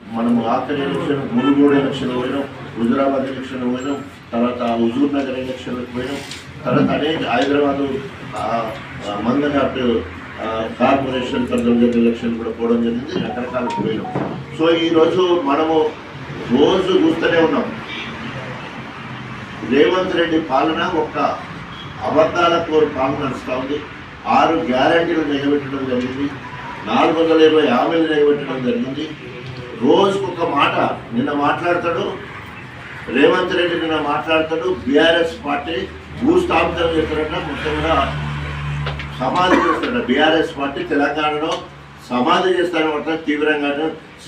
మనము ఆఖరి election Munugode election పోయినాం హుజురాబాద్ ఎలక్షన్ పోయినాం తర్వాత హుజూర్ నగర్ ఎలక్షన్లకు పోయినాం తర్వాత అనేక హైదరాబాద్ మందఘాట్ కార్పొరేషన్ పరిధిలో ఎలక్షన్ కూడా పోవడం జరిగింది రకరకాల పోయినాం. సో ఈరోజు మనము రోజు చూస్తూనే ఉన్నాం. రేవంత్ రెడ్డి పాలన ఒక అబద్ధాల కోరు పాలన నడుస్తూ ఉంది. ఆరు గ్యారంటీలు నిలబెట్టడం జరిగింది. నాలుగు వందల ఇరవై హామీలు నిలబెట్టడం జరిగింది. రోజుకు ఒక మాట నిన్న మాట్లాడతాడు. రేవంత్ రెడ్డి నిన్న మాట్లాడతాడు. బీఆర్ఎస్ పార్టీ భూస్థాపితం చేస్తారట. ముఖ్యంగా సమాధి చేస్తాడు బీఆర్ఎస్ పార్టీ తెలంగాణలో సమాధి చేస్తారనమాట తీవ్రంగా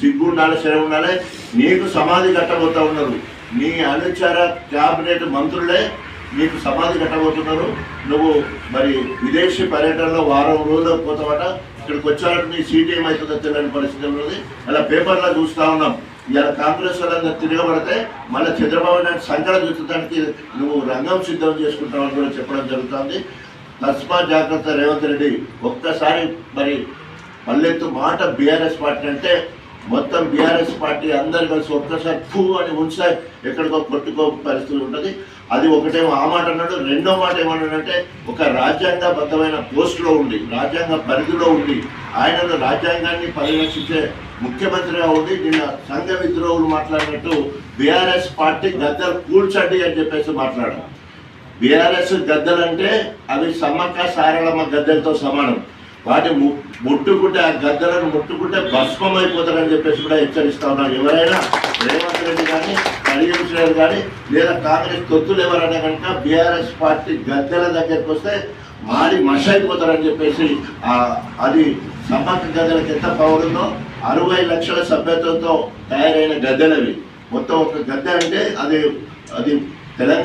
సిగ్గు ఉండాలి శరం ఉండాలి. నీకు సమాధి కట్టబోతా ఉన్నారు. నీ అనుచర క్యాబినెట్ మంత్రులే నీకు సమాధి కట్టబోతున్నారు. నువ్వు మరి విదేశీ పర్యటనలో వారం రోజులకు పోతావట. ఇక్కడికి వచ్చారంటే నీ సీట్ ఏమవుతుందో తెలియని పరిస్థితి ఉన్నది. అలా పేపర్లో చూస్తా ఉన్నాం. ఇలా కాంగ్రెస్ వాళ్ళందరూ తిరగబడితే మళ్ళీ చంద్రబాబు నాయుడు సంకట చుట్టడానికి నువ్వు రంగం సిద్ధం చేసుకుంటావని కూడా చెప్పడం జరుగుతుంది. తస్మా జాగ్రత్త రేవంత్ రెడ్డి. ఒక్కసారి మరి మళ్ళెత్తు మాట బీఆర్ఎస్ పార్టీ అంటే మొత్తం బీఆర్ఎస్ పార్టీ అందరు కలిసి ఒక్కసారి పూ అని ఉంచే ఎక్కడికో కొట్టుకో పరిస్థితి ఉంటుంది. అది ఒకటేమో ఆ మాట అన్నాడు. రెండో మాట ఏమన్నాడంటే ఒక రాజ్యాంగబద్ధమైన పోస్టులో ఉండి రాజ్యాంగ పరిధిలో ఉండి ఆయన రాజ్యాంగాన్ని పరిరక్షించే ముఖ్యమంత్రిగా ఉండి నిన్న సంఘ విద్రోహులు మాట్లాడినట్టు బీఆర్ఎస్ పార్టీ గద్దలు కూల్చండి అని చెప్పేసి మాట్లాడారు. బీఆర్ఎస్ గద్దలంటే అంటే అవి సమ్మక్క సారళమ్మ గద్దెలతో సమానం. వాటి ము- ముట్టుకుంటే ఆ గద్దెలను ముట్టుకుంటే భస్మం అయిపోతారని చెప్పేసి కూడా హెచ్చరిస్తా ఉన్నారు. ఎవరైనా రేవంత్ రెడ్డి కానీ కడియం రెడ్డి కానీ లేదా కాంగ్రెస్ తొత్తులు ఎవరైనా కనుక బీఆర్ఎస్ పార్టీ గద్దెల దగ్గరికి వస్తే మాడి మష అయిపోతారని చెప్పేసి అది సమ్మక్క గద్దెలకు ఎంత పవర్ ఉందో అరవై లక్షల సభ్యత్వంతో తయారైన గద్దెలవి. మొత్తం ఒక గద్దె అంటే అది అది తెలంగాణ